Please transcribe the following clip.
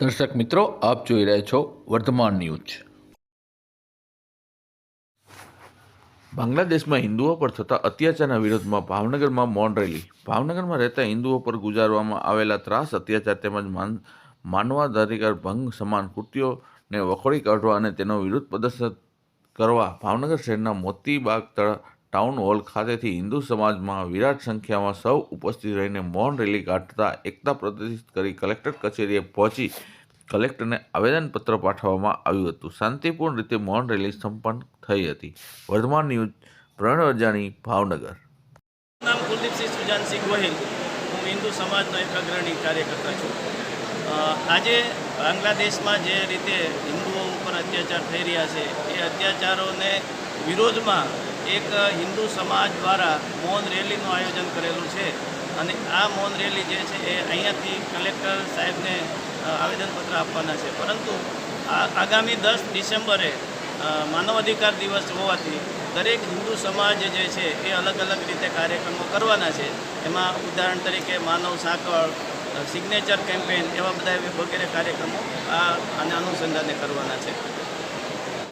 દર્શક મિત્રો, આપ જોઈ રહ્યા છો વર્ધમાન ન્યૂઝ. બાંગ્લાદેશમાં હિન્દુઓ પર થતા અત્યાચારના વિરોધમાં ભાવનગરમાં મૌન રેલી. ભાવનગરમાં રહેતા હિન્દુઓ પર ગુજારવામાં આવેલા ત્રાસ, અત્યાચાર તેમજ માન, માનવાધિકાર ભંગ સમાન કૃત્યોને વખોડી કાઢવા અને તેનો વિરોધ પ્રદર્શન કરવા ભાવનગર શહેરના મોતીબાગ તળા ટાઉન હોલ ખાતેથી હિન્દુ સમાજમાં વિરાટ સંખ્યામાં સૌ ઉપસ્થિત રહીને મૌન રેલી કાઢતા એકતા પ્રદર્શિત કરી કલેક્ટર કચેરીએ પહોંચી કલેક્ટરને આવેદનપત્ર પાઠવવામાં આવ્યું હતું. શાંતિપૂર્ણ રીતે મૌન રેલી સંપન્ન થઈ હતી. વર્ધમાન ન્યૂઝ પ્રવીણ અજાણી ભાવનગર નામ કુલદીપસિંહ સુજાનસિંહ ગોહિલ. હું હિન્દુ સમાજનો એક અગ્રણી કાર્યકર્તા છું. આજે બાંગ્લાદેશમાં જે રીતે હિન્દુઓ ઉપર અત્યાચાર થઈ રહ્યા છે, એ અત્યાચારોને વિરોધમાં એક હિન્દુ સમાજ દ્વારા મૌન રેલીનું આયોજન કરેલું છે. અને આ મૌન રેલી જે છે એ અહીંયાથી કલેક્ટર સાહેબને આવેદનપત્ર આપવાના છે. પરંતુ આગામી દસ ડિસેમ્બરે માનવ અધિકાર દિવસ હોવાથી દરેક હિન્દુ સમાજ જે છે એ અલગ અલગ રીતે કાર્યક્રમો કરવાના છે. એમાં ઉદાહરણ તરીકે માનવ સાંકળ સિગ્નેચર કેમ્પેન એવા બધા વગેરે કાર્યક્રમો આ અને અનુસંધાને કરવાના છે.